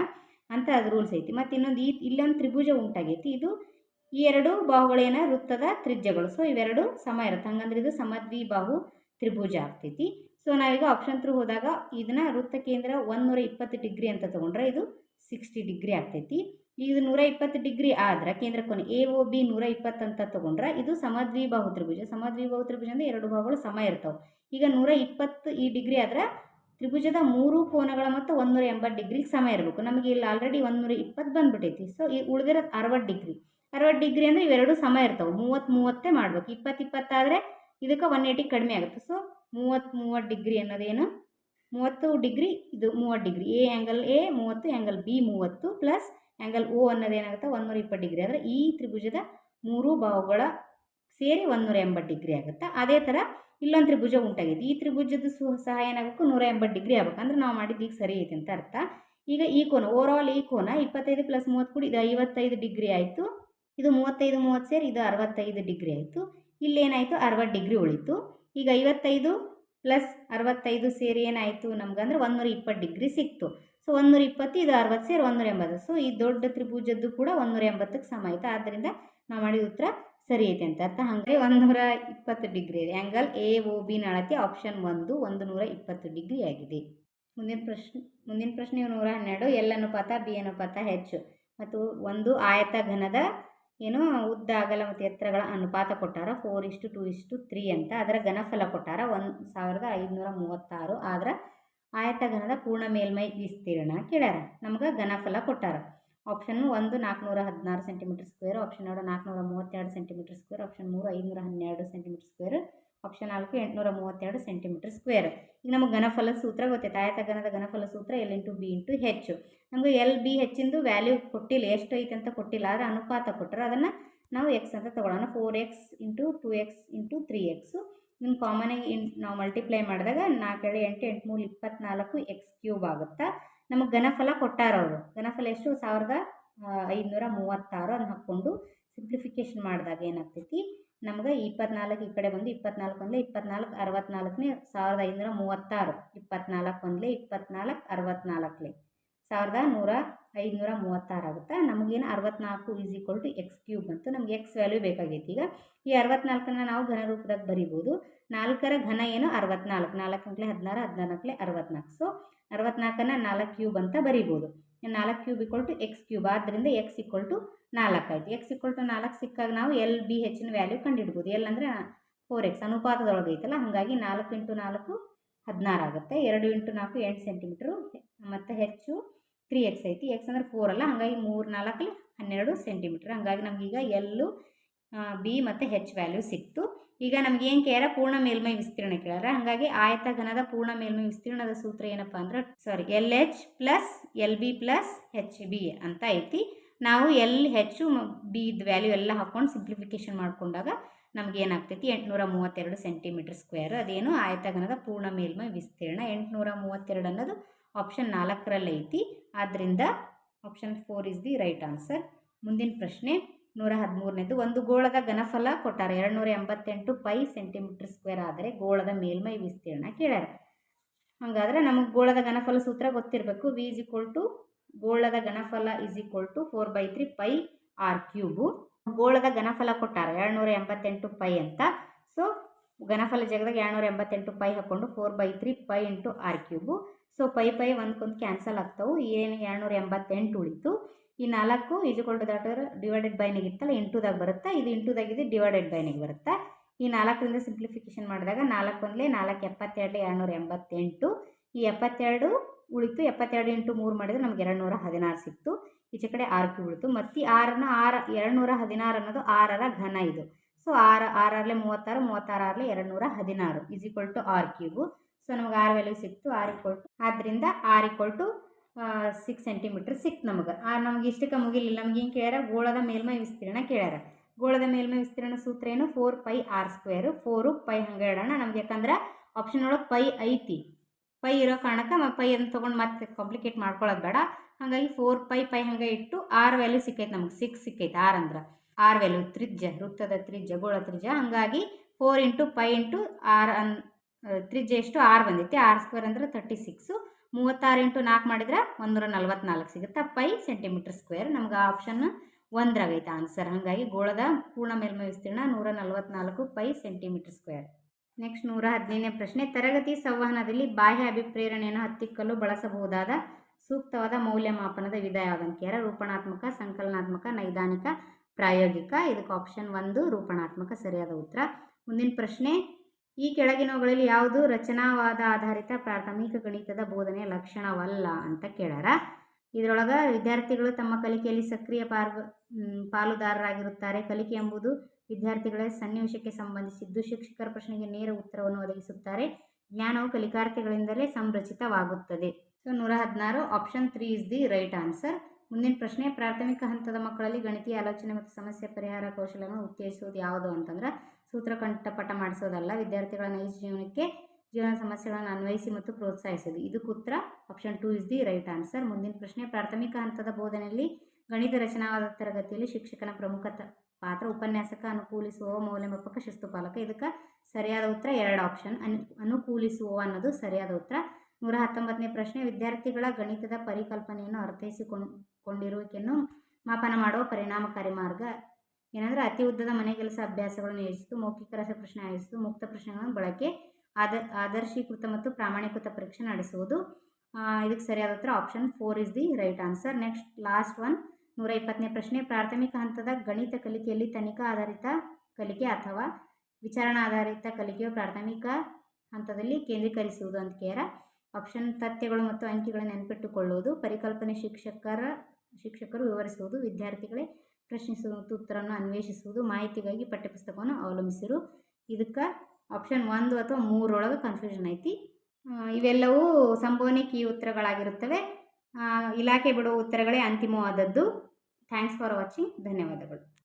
ಅಂತ ಅದು ರೂಲ್ಸ್ ಐತಿ. ಮತ್ತು ಇನ್ನೊಂದು ಈ, ಇಲ್ಲೊಂದು ತ್ರಿಭುಜ ಉಂಟಾಗೈತಿ. ಇದು ಈ ಎರಡು ಬಾಹುಗಳೇನ ವೃತ್ತದ ತ್ರಿಜ್ಯಗಳು. ಸೊ ಇವೆರಡು ಸಮ ಇರುತ್ತೆ. ಹಂಗಂದ್ರೆ ಇದು ಸಮದ್ವಿಬಾಹು ತ್ರಿಭುಜ ಆಗ್ತೈತಿ. ಸೊ ನಾವೀಗ ಆಪ್ಷನ್ ತ್ರೂ ಹೋದಾಗ ಇದನ್ನ ವೃತ್ತ ಕೇಂದ್ರ ಒಂದೂರ ಇಪ್ಪತ್ತು ಡಿಗ್ರಿ ಅಂತ ತಗೊಂಡ್ರೆ ಇದು ಸಿಕ್ಸ್ಟಿ ಡಿಗ್ರಿ ಆಗ್ತೈತಿ. ಇದು ನೂರ ಇಪ್ಪತ್ತು ಡಿಗ್ರಿ ಆದ್ರೆ ಕೇಂದ್ರ ಕೊನೆ ಎ ಒ ಬಿ ನೂರ ಇಪ್ಪತ್ತು ಅಂತ ತೊಗೊಂಡ್ರೆ ಇದು ಸಮದ್ವಿಬಾಹು ತ್ರಿಭುಜ. ಸಮದ್ವಿಬಾಹು ತ್ರಿಭುಜ ಅಂದರೆ ಎರಡು ಭಾಗಗಳು ಸಮ ಇರ್ತಾವೆ. ಈಗ ನೂರ ಇಪ್ಪತ್ತು ಈ ಡಿಗ್ರಿ ಆದ್ರೆ ತ್ರಿಭುಜದ ಮೂರು ಕೋನಗಳ ಮತ್ತು ಒಂದೂರ ಎಂಬತ್ತು ಡಿಗ್ರಿಗೆ ಸಮ ಇರಬೇಕು. ನಮಗೆ ಇಲ್ಲಿ ಆಲ್ರೆಡಿ ಒಂದೂರ ಇಪ್ಪತ್ತು ಬಂದ್ಬಿಟ್ಟೈತಿ ಸೊ ಈ ಉಳಿದಿರೋದು ಅರವತ್ತು ಡಿಗ್ರಿ ಅರವತ್ತು ಡಿಗ್ರಿ ಅಂದರೆ ಇವೆರಡು ಸಮ ಇರ್ತಾವೆ. ಮೂವತ್ತು ಮೂವತ್ತೇ ಮಾಡ್ಬೇಕು. ಇಪ್ಪತ್ತು ಇಪ್ಪತ್ತಾದರೆ ಇದಕ್ಕೆ ಒನ್ ಏಯ್ಟಿ ಕಡಿಮೆ ಆಗುತ್ತೆ. ಸೊ ಮೂವತ್ತು ಮೂವತ್ತು ಡಿಗ್ರಿ ಅನ್ನೋದೇನು? ಮೂವತ್ತು ಡಿಗ್ರಿ, ಇದು ಮೂವತ್ತು ಡಿಗ್ರಿ. ಎ ಆ್ಯಂಗಲ್ ಎ ಮೂವತ್ತು ಆ್ಯಂಗಲ್ ಬಿ ಮೂವತ್ತು ಪ್ಲಸ್ ಆ್ಯಂಗಲ್ ಓ ಅನ್ನೋದೇನಾಗುತ್ತೆ ಒಂದೂರ ಇಪ್ಪತ್ತು ಡಿಗ್ರಿ. ಅಂದರೆ ಈ ತ್ರಿಭುಜದ ಮೂರು ಬಾಹುಗಳ ಸೇರಿ ಒಂದೂರ ಎಂಬತ್ತು ಡಿಗ್ರಿ ಆಗುತ್ತೆ? ಅದೇ ಥರ ಇಲ್ಲೊಂದು ತ್ರಿಭುಜ ಉಂಟಾಗಿದೆ ಈ ತ್ರಿಭುಜದ ಸಹ ಏನಾಗಬೇಕು? ನೂರ ಎಂಬತ್ತು ಡಿಗ್ರಿ ಆಗಬೇಕು. ಅಂದ್ರೆ ನಾವು ಮಾಡಿದ್ದು ಈಗ ಸರಿ ಐತೆ ಅಂತ ಅರ್ಥ. ಈಗ ಈ ಕೋನ ಓವರ್ ಆಲ್ ಈ ಕೋನ ಇಪ್ಪತ್ತೈದು ಪ್ಲಸ್ ಮೂವತ್ತು ಕೂಡ, ಇದು ಐವತ್ತೈದು ಡಿಗ್ರಿ ಆಯಿತು. ಇದು ಮೂವತ್ತೈದು, ಮೂವತ್ತು ಸೇರಿ, ಇದು ಅರವತ್ತೈದು ಡಿಗ್ರಿ ಆಯಿತು. ಇಲ್ಲೇನಾಯಿತು? ಅರವತ್ತು ಡಿಗ್ರಿ ಉಳಿತು. ಈಗ ಐವತ್ತೈದು ಪ್ಲಸ್ ಅರವತ್ತೈದು ಸೇರಿ ಏನಾಯಿತು? ನಮ್ಗಂದ್ರೆ ಒಂದೂರ ಇಪ್ಪತ್ತು ಡಿಗ್ರಿ ಸಿಕ್ತು. ಸೊ ಒಂದೂರ ಇಪ್ಪತ್ತು ಇದು ಅರವತ್ತು ಸೇರಿ ಒಂದೂರ ಎಂಬತ್ತು ಸೊ ಈ ದೊಡ್ಡ ತ್ರಿಭುಜದ್ದು ಕೂಡ ಒಂದೂರ ಎಂಬತ್ತಕ್ಕೆ ಸಮ ಆಯಿತು. ಆದ್ದರಿಂದ ನಾವು ಮಾಡಿದ ಉತ್ತರ ಸರಿ ಐತೆ ಅಂತ ಅರ್ಥ. ಹಾಗೆ ಒಂದೂರ ಇಪ್ಪತ್ತು ಡಿಗ್ರಿ ಇದೆ. ಆ್ಯಂಗಲ್ ಎ ಒ ಬಿ ಅಳತೆ ಆಪ್ಷನ್ ಒಂದು ಒಂದು ನೂರ ಇಪ್ಪತ್ತು ಡಿಗ್ರಿ ಆಗಿದೆ. ಮುಂದಿನ ಪ್ರಶ್ನೆ ಮುಂದಿನ ಪ್ರಶ್ನೆ ನೂರ ಹನ್ನೆರಡು. ಎಲ್ ಅನುಪಾತ ಬಿ ಅನುಪಾತ ಹೆಚ್ಚು ಮತ್ತು ಒಂದು ಆಯತ ಘನದ ಏನು ಉದ್ದ ಅಗಲ ಮತ್ತು ಎತ್ತರಗಳ ಅನುಪಾತ ಕೊಟ್ಟಾರ? ಫೋರ್ ಇಷ್ಟು ಟು ಇಷ್ಟು ತ್ರೀ ಅಂತ. ಅದರ ಘನಫಲ ಕೊಟ್ಟಾರ? ಒಂದು ಸಾವಿರದ ಐದುನೂರ ಮೂವತ್ತಾರು. ಆದ್ರೆ ಆಯತ ಘನದ ಪೂರ್ಣ ಮೇಲ್ಮೈ ವಿಸ್ತೀರ್ಣ ಕೇಳ್ಯಾರ. ನಮ್ಗೆ ಘನಫಲ ಕೊಟ್ಟಾರ. ಆಪ್ಷನ್ ಒಂದು ನಾಲ್ಕುನೂರ ಹದಿನಾರು ಸೆಂಟಿಮೀಟರ್ ಸ್ಕ್ವೇರ್ ಆಪ್ಷನ್ ಎರಡು ನಾಲ್ಕುನೂರ ಮೂವತ್ತೆರಡು ಸೆಂಟಿಮೀಟರ್ ಸ್ಕ್ವೇರ್ ಆಪ್ಷನ್ ಮೂರು ಐನೂರ ಹನ್ನೆರಡು ಸೆಂಟಿಮೀಟರ್ ಸ್ಕ್ವೇರ್ ಆಪ್ಷನ್ ನಾಲ್ಕು ಎಂಟುನೂರ ಮೂವತ್ತೆರಡು ಸೆಂಟಿಮೀಟರ್ ಸ್ಕ್ವೇರ್ ಈಗ ನಮಗೆ ಘನಫಲ ಸೂತ್ರ ಗೊತ್ತೈತೆ. ಆಯತ ಘನದ ಘನಫಲ ಸೂತ್ರ ಎಲ್ ಇಂಟು ಬಿ ಇಂಟು ಹೆಚ್ಚು ನಮಗೆ ಎಲ್ ಬಿ ಹೆಚ್ಚಿಂದು ವ್ಯಾಲ್ಯೂ ಕೊಟ್ಟಿಲ್ಲ, ಎಷ್ಟು ಐತೆ ಅಂತ ಕೊಟ್ಟಿಲ್ಲ, ಆದರೆ ಅನುಪಾತ ಕೊಟ್ಟರೆ ಅದನ್ನು ನಾವು ಎಕ್ಸ್ ಅಂತ ತೊಗೊಳ್ಳೋಣ. Four X into two X into three X ನಿಮ್ಮ ಕಾಮನಾಗಿ ಇನ್ ನಾವು ಮಲ್ಟಿಪ್ಲೈ ಮಾಡಿದಾಗ ನಾಲ್ಕೇಳು ಎಂಟು ಎಂಟು ಮೂರು ಇಪ್ಪತ್ನಾಲ್ಕು ಎಕ್ಸ್ ಕ್ಯೂಬ್ ಆಗುತ್ತೆ? ನಮಗೆ ಘನಫಲ ಕೊಟ್ಟಾರವರು ಘನಫಲ ಎಷ್ಟು? ಸಾವಿರದ ಐದುನೂರ ಮೂವತ್ತಾರು ಅದನ್ನ ಹಾಕ್ಕೊಂಡು ಸಿಂಪ್ಲಿಫಿಕೇಶನ್ ಮಾಡಿದಾಗ ಏನಾಗ್ತೈತಿ? ನಮ್ಗೆ ಇಪ್ಪತ್ನಾಲ್ಕು ಈ ಕಡೆ ಬಂದು ಇಪ್ಪತ್ನಾಲ್ಕು ಒಂದಲೇ ಇಪ್ಪತ್ನಾಲ್ಕು ಅರವತ್ನಾಲ್ಕನೇ ಸಾವಿರದ ಐನೂರ ಮೂವತ್ತಾರು. ಇಪ್ಪತ್ನಾಲ್ಕು ಒಂದಲೇ ಇಪ್ಪತ್ನಾಲ್ಕು ಅರವತ್ನಾಲ್ಕಲೆ. ಸಾವಿರದ ನೂರ ಐದುನೂರ ಮೂವತ್ತಾರು ಆಗುತ್ತೆ? ನಮಗೇನು ಅರವತ್ನಾಲ್ಕು is equal to X cube ಬಂತು ನಮ್ಗೆ ಎಕ್ಸ್ ವ್ಯಾಲ್ಯೂ ಬೇಕಾಗೈತಿ. ಈಗ ಈ ಅರವತ್ನಾಲ್ಕನ್ನ ನಾವು ಘನ ರೂಪದಾಗ ಬರಿಬೋದು. ನಾಲ್ಕರ ಘನ ಏನು? ಅರವತ್ನಾಲ್ಕು. ನಾಲ್ಕು ಹದಿನಾರು ಹದಿನಾಲ್ಕಲೆ ಅರವತ್ನಾಲ್ಕು. ಸೊ, ಅರವತ್ನಾಲ್ಕನ್ನ ನಾಲ್ಕು ಕ್ಯೂಬ್ ಅಂತ ಬರಿಬೋದು. ನಾಲ್ಕು cube equal to X cube ಆದ್ದರಿಂದ ಎಕ್ಸ್ ಇಕ್ವಲ್ ಟು ನಾಲ್ಕು ಆಯಿತು. ಎಕ್ಸ್ ಇಕ್ವಲ್ ಟು ನಾಲ್ಕು ಸಿಕ್ಕಾಗ ನಾವು ಎಲ್ ಬಿ ಹೆಚ್ಚಿನ ವ್ಯಾಲ್ಯೂ ಕಂಡುಹಿಡ್ಬೋದು ಎಲ್ ಅಂದರೆ ಫೋರ್ ಎಕ್ಸ್ ಅನುಪಾತದೊಳಗೆ ಐತಲ್ಲ, ಹಾಗಾಗಿ ನಾಲ್ಕು ಇಂಟು ನಾಲ್ಕು ಹದಿನಾರು ಆಗುತ್ತೆ. ಎರಡು ಇಂಟು ನಾಲ್ಕು ಎಂಟು ಸೆಂಟಿಮೀಟ್ರು ಮತ್ತು ಹೆಚ್ಚು ತ್ರೀ ಎಕ್ಸ್ ಐತಿ. ಎಕ್ಸ್ ಅಂದರೆ ಫೋರ್ ಅಲ್ಲ, ಹಾಗಾಗಿ ಮೂರು ನಾಲ್ಕಲ್ಲಿ ಹನ್ನೆರಡು ಸೆಂಟಿಮೀಟ್ರ್ ಹಾಗಾಗಿ ನಮಗೀಗ ಎಲ್ಲು ಬಿ ಮತ್ತು ಹೆಚ್ ವ್ಯಾಲ್ಯೂ ಸಿಕ್ತು. ಈಗ ನಮ್ಗೆ ಏನು ಕೇಳ, ಪೂರ್ಣ ಮೇಲ್ಮೈ ವಿಸ್ತೀರ್ಣ ಕೇಳ್ಯಾರ ಹಾಗಾಗಿ ಆಯತ ಘನದ ಪೂರ್ಣ ಮೇಲ್ಮೈ ವಿಸ್ತೀರ್ಣದ ಸೂತ್ರ ಏನಪ್ಪ ಅಂದ್ರೆ ಸಾರಿ L H plus L B plus H B ಅಂತ ಐತಿ. ನಾವು ಎಲ್ ಹೆಚ್ಚು ಬಿ ಇದ್ ವ್ಯಾಲ್ಯೂ ಎಲ್ಲ ಹಾಕ್ಕೊಂಡು ಸಿಂಪ್ಲಿಫಿಕೇಶನ್ ಮಾಡ್ಕೊಂಡಾಗ ನಮ್ಗೆ ಏನಾಗ್ತೈತಿ? ಎಂಟುನೂರ ಮೂವತ್ತೆರಡು ಸೆಂಟಿಮೀಟರ್ ಸ್ಕ್ವೇರ್ ಅದೇನು ಆಯತಘನದ ಪೂರ್ಣ ಮೇಲ್ಮೈ ವಿಸ್ತೀರ್ಣ. ಎಂಟುನೂರ ಮೂವತ್ತೆರಡು ಅನ್ನೋದು ಆಪ್ಷನ್ ನಾಲ್ಕರಲ್ಲಿ ಐತಿ. ಆದ್ದರಿಂದ option four is the right answer ಮುಂದಿನ ಪ್ರಶ್ನೆ ನೂರ ಹದಿಮೂರನೇದು. ಒಂದು ಗೋಳದ ಘನಫಲ ಕೊಟ್ಟಾರೆ. ಎರಡು ನೂರ ಎಂಬತ್ತೆಂಟು ಪೈ ಸೆಂಟಿಮೀಟರ್ ಸ್ಕ್ವೇರ್ ಆದರೆ ಗೋಳದ ಮೇಲ್ಮೈ ವಿಸ್ತೀರ್ಣ ಕೇಳ್ಯಾರ. ಹಾಗಾದ್ರೆ ನಮಗೆ ಗೋಳದ ಘನಫಲ ಸೂತ್ರ ಗೊತ್ತಿರಬೇಕು. ವಿ ಇಸ್ ಈಕ್ವಲ್ ಟು ಗೋಳದ ಘನಫಲ is equal to four by three pi R cube ಗೋಳದ ಘನಫಲ ಕೊಟ್ಟಾರ. ಎರಡುನೂರ ಎಂಬತ್ತೆಂಟು ಪೈ ಅಂತ. ಸೊ ಘನಫಲ ಜಾಗದಾಗ ಎರಡುನೂರ ಎಂಬತ್ತೆಂಟು ಪೈ ಹಾಕ್ಕೊಂಡು four by three pi into R cube so pi pi ಒಂದ್ಕೊಂದು cancel ಆಗ್ತವೆ. ಏನು ಎರಡುನೂರ ಎಂಬತ್ತೆಂಟು ಉಳಿತು. ಈ ನಾಲ್ಕು ಈಜುಕೊಲ್ ಟು ದಟ್ ಡಿವೈಡೆಡ್ ಬೈನಿಗೆ ಇತ್ತಲ್ಲ ಇಂಟುದಾಗ ಬರುತ್ತೆ? ಇದು ಇಂಟುದಾಗಿದೆ ಡಿವೈಡೆಡ್ ಬೈನಿಗೆ ಬರುತ್ತೆ? ಈ ನಾಲ್ಕರಿಂದ ಸಿಂಪ್ಲಿಫಿಕೇಶನ್ ಮಾಡಿದಾಗ ನಾಲ್ಕು ಒಂದಲೇ ನಾಲ್ಕು ಎಪ್ಪತ್ತೆರಡು ಎರಡುನೂರ ಎಂಬತ್ತೆಂಟು. ಈ ಎಪ್ಪತ್ತೆರಡು ಉಳಿತು, ಎಪ್ಪತ್ತೆರಡು ಇಂಟು ಮೂರು ಮಾಡಿದ್ರೆ ನಮ್ಗೆ ಎರಡು ನೂರ ಹದಿನಾರು ಸಿಕ್ತು. ಈಚೆ ಕಡೆ ಆರಕ್ಕೆ ಉಳಿತು. ಮತ್ತು ಆರನ್ನ ಆರು ಎರಡು ನೂರ ಹದಿನಾರು ಅನ್ನೋದು ಆರರ ಘನ ಇದು. ಸೊ ಆರು ಆರಲ್ಲೇ ಮೂವತ್ತಾರು ಮೂವತ್ತಾರು ಆರಲ್ಲೇ ಎರಡು ನೂರ ಹದಿನಾರು is equal to R cube so ನಮ್ಗೆ ಆರ್ ವ್ಯಾಲ್ಯೂ ಸಿಕ್ತು. ಆರ್ ಇಕ್ವಲ್ ಟು ಆದ್ದರಿಂದ R equal to six centimetre ಸಿಕ್ತು ನಮಗೆ. ಆ, ನಮ್ಗೆ ಇಷ್ಟಕ್ಕೆ ಮುಗಿಲಿಲ್ಲ. ನಮ್ಗೆ ಹಿಂಗೆ ಕೇಳ್ಯಾರ? ಗೋಳದ ಮೇಲ್ಮೈ ವಿಸ್ತೀರ್ಣ ಕೇಳ್ಯಾರ. ಗೋಳದ ಮೇಲ್ಮೈ ವಿಸ್ತೀರ್ಣ ಸೂತ್ರ ಏನು? Four pi R square four pi ಹಂಗೆ ಇಡೋಣ. ನಮ್ಗೆ ಯಾಕಂದ್ರೆ ಆಪ್ಷನ್ ಒಳಗೆ ಪೈ ಐತಿ. ಪೈ ಇರೋ ಕಾರಣಕ್ಕೆ ಪೈ ಅದನ್ನು ತೊಗೊಂಡು ಮತ್ತೆ ಕಾಂಪ್ಲಿಕೇಟ್ ಮಾಡ್ಕೊಳ್ಳೋದು ಬೇಡ. ಹಾಗಾಗಿ ಫೋರ್ ಪೈ ಪೈ ಹಂಗೆ ಇಟ್ಟು ಆರ್ ವ್ಯಾಲ್ಯೂ ಸಿಕ್ಕೈತೆ ನಮ್ಗೆ. ಸಿಕ್ಸ್ ಸಿಕ್ಕೈತೆ ಆರ್ ಅಂದ್ರೆ. ಆರ್ ವ್ಯಾಲ್ಯೂ ತ್ರಿಜ್ಯ, ವೃತ್ತದ ತ್ರಿಜ್ಯ ಗೋಳ ತ್ರಿಜ್ಯ. ಹಾಗಾಗಿ four into pi into R ಅನ್, ತ್ರಿಜ್ಯ ಎಷ್ಟು? ಆರ್ ಬಂದೈತಿ. ಆರ್ ಸ್ಕ್ವೇರ್ ಅಂದ್ರೆ ತರ್ಟಿ ಸಿಕ್ಸು ಮೂವತ್ತಾರು ಇಂಟು ನಾಲ್ಕು ಮಾಡಿದ್ರೆ ಒಂದೂರ ನಲ್ವತ್ನಾಲ್ಕು ಸಿಗುತ್ತೆ. Pi centimetre square. ನಮ್ಗೆ ಆಪ್ಷನ್ ಒಂದ್ರಾಗೈತೆ ಆನ್ಸರ್ ಹಾಗಾಗಿ ಗೋಳದ ಪೂರ್ಣ ಮೇಲ್ಮೈ ವಿಸ್ತೀರ್ಣ ನೂರ ನಲ್ವತ್ನಾಲ್ಕು ಪೈ ಸೆಂಟಿಮೀಟರ್ ಸ್ಕ್ವೇರ್. ನೆಕ್ಸ್ಟ್ ನೂರ ಹದಿನೈದನೇ ಪ್ರಶ್ನೆ. ತರಗತಿ ಸಂವಹನದಲ್ಲಿ ಬಾಹ್ಯ ಅಭಿಪ್ರೇರಣೆಯನ್ನು ಹತ್ತಿಕ್ಕಲು ಬಳಸಬಹುದಾದ ಸೂಕ್ತವಾದ ಮೌಲ್ಯಮಾಪನದ ವಿಧ ಯಾವುದಂಕೆಯರ ರೂಪಣಾತ್ಮಕ, ಸಂಕಲನಾತ್ಮಕ, ನೈದಾನಿಕ, ಪ್ರಾಯೋಗಿಕ. ಇದಕ್ಕೆ ಆಪ್ಷನ್ ಒಂದು, ರೂಪಣಾತ್ಮಕ, ಸರಿಯಾದ ಉತ್ತರ. ಮುಂದಿನ ಪ್ರಶ್ನೆ. ಈ ಕೆಳಗಿನವುಗಳಲ್ಲಿ ಯಾವುದು ರಚನಾವಾದ ಆಧಾರಿತ ಪ್ರಾಥಮಿಕ ಗಣಿತದ ಬೋಧನೆಯ ಲಕ್ಷಣವಲ್ಲ ಅಂತ ಕೇಳ್ಯಾರ. ಇದರೊಳಗೆ ವಿದ್ಯಾರ್ಥಿಗಳು ತಮ್ಮ ಕಲಿಕೆಯಲ್ಲಿ ಸಕ್ರಿಯ ಪಾರ್ಗ ಪಾಲುದಾರರಾಗಿರುತ್ತಾರೆ. ಕಲಿಕೆ ಎಂಬುದು ವಿದ್ಯಾರ್ಥಿಗಳ ಸನ್ನಿವೇಶಕ್ಕೆ ಸಂಬಂಧಿಸಿದ್ದು ಶಿಕ್ಷಕರ ಪ್ರಶ್ನೆಗೆ ನೇರ ಉತ್ತರವನ್ನು ಒದಗಿಸುತ್ತಾರೆ. ಜ್ಞಾನವು ಕಲಿಕಾರ್ಥಿಗಳಿಂದಲೇ ಸಂರಚಿತವಾಗುತ್ತದೆ. ಸೊ, ನೂರ ಹದಿನಾರು option three is the right answer ಮುಂದಿನ ಪ್ರಶ್ನೆ, ಪ್ರಾಥಮಿಕ ಹಂತದ ಮಕ್ಕಳಲ್ಲಿ ಗಣಿತೀಯ ಆಲೋಚನೆ ಮತ್ತು ಸಮಸ್ಯೆ ಪರಿಹಾರ ಕೌಶಲ್ಯವನ್ನು ಉತ್ತೇಜಿಸುವುದು ಯಾವುದು ಅಂತಂದ್ರೆ ಸೂತ್ರ ಕಂಠಪಟ ಮಾಡಿಸೋದಲ್ಲ ವಿದ್ಯಾರ್ಥಿಗಳ ನೈಜ ಜೀವನಕ್ಕೆ ಜೀವನ ಸಮಸ್ಯೆಗಳನ್ನು ಅನ್ವಯಿಸಿ ಮತ್ತು ಪ್ರೋತ್ಸಾಹಿಸೋದು. ಇದಕ್ಕೆ ಉತ್ತರ. Option two is the right answer ಮುಂದಿನ ಪ್ರಶ್ನೆ, ಪ್ರಾಥಮಿಕ ಹಂತದ ಬೋಧನೆಯಲ್ಲಿ ಗಣಿತ ರಚನಾವಾದ ತರಗತಿಯಲ್ಲಿ ಶಿಕ್ಷಕನ ಪ್ರಮುಖ ಪಾತ್ರ ಉಪನ್ಯಾಸಕ, ಅನುಕೂಲಿಸುವ, ಮೌಲ್ಯಮಾಪಕ ಶಿಸ್ತು ಪಾಲಕ ಇದಕ್ಕೆ ಸರಿಯಾದ ಉತ್ತರ ಎರಡು ಆಪ್ಷನ್ ಅನು, ಅನುಕೂಲಿಸುವ ಅನ್ನೋದು ಸರಿಯಾದ ಉತ್ತರ. ನೂರ ಹತ್ತೊಂಬತ್ತನೇ ಪ್ರಶ್ನೆ, ವಿದ್ಯಾರ್ಥಿಗಳ ಗಣಿತದ ಪರಿಕಲ್ಪನೆಯನ್ನು ಅರ್ಥೈಸಿಕೊಂಡು, ಕೊಂಡಿರುವಿಕೆಯನ್ನು ಮಾಪನ ಮಾಡುವ ಪರಿಣಾಮಕಾರಿ ಮಾರ್ಗ ಏನಂದರೆ ಅತಿ ಉದ್ದದ ಮನೆ ಕೆಲಸ ಅಭ್ಯಾಸಗಳನ್ನು ಯೋಜಿಸಿತು ಮೌಖಿಕ ರಸಪ್ರಶ್ನೆ ಆಯೋಜಿಸಿತು ಮುಕ್ತ ಪ್ರಶ್ನೆಗಳನ್ನು ಬಳಕೆ, ಆದ, ಆದರ್ಶೀಕೃತ ಮತ್ತು ಪ್ರಾಮಾಣಿಕೃತ ಪರೀಕ್ಷೆ ನಡೆಸುವುದು. ಇದಕ್ಕೆ ಸರಿಯಾದ ಉತ್ತರ option four is the right answer next last one ನೂರ ಇಪ್ಪತ್ತನೇ ಪ್ರಶ್ನೆ, ಪ್ರಾಥಮಿಕ ಹಂತದ ಗಣಿತ ಕಲಿಕೆಯಲ್ಲಿ ತನಿಖಾ ಆಧಾರಿತ ಕಲಿಕೆ ಅಥವಾ ವಿಚಾರಣಾ ಆಧಾರಿತ ಕಲಿಕೆಯು ಪ್ರಾಥಮಿಕ ಹಂತದಲ್ಲಿ ಕೇಂದ್ರೀಕರಿಸುವುದು ಅಂತ ಕೇರ. ಆಪ್ಷನ್ ತಥ್ಯಗಳು ಮತ್ತು ಅಂಕಿಗಳನ್ನು ನೆನಪಿಟ್ಟುಕೊಳ್ಳುವುದು, ಪರಿಕಲ್ಪನೆ ಶಿಕ್ಷಕರ, ಶಿಕ್ಷಕರು ವಿವರಿಸುವುದು, ವಿದ್ಯಾರ್ಥಿಗಳೇ ಪ್ರಶ್ನಿಸುವ ಮತ್ತು ಉತ್ತರವನ್ನು ಅನ್ವೇಷಿಸುವುದು ಮಾಹಿತಿಗಾಗಿ ಪಠ್ಯಪುಸ್ತಕವನ್ನು ಅವಲಂಬಿಸಿರು. ಇದಕ್ಕೆ ಆಪ್ಷನ್ ಒಂದು ಅಥವಾ ಮೂರೊಳಗೆ ಕನ್ಫ್ಯೂಷನ್ ಐತಿ. ಇವೆಲ್ಲವೂ ಸಂಭವನೀಯ ಕೀ ಉತ್ತರಗಳಾಗಿರುತ್ತವೆ. ಇಲಾಖೆ ಬಿಡುವ ಉತ್ತರಗಳೇ ಅಂತಿಮವಾದದ್ದು. ಥ್ಯಾಂಕ್ಸ್ ಫಾರ್ ವಾಚಿಂಗ್ ಧನ್ಯವಾದಗಳು.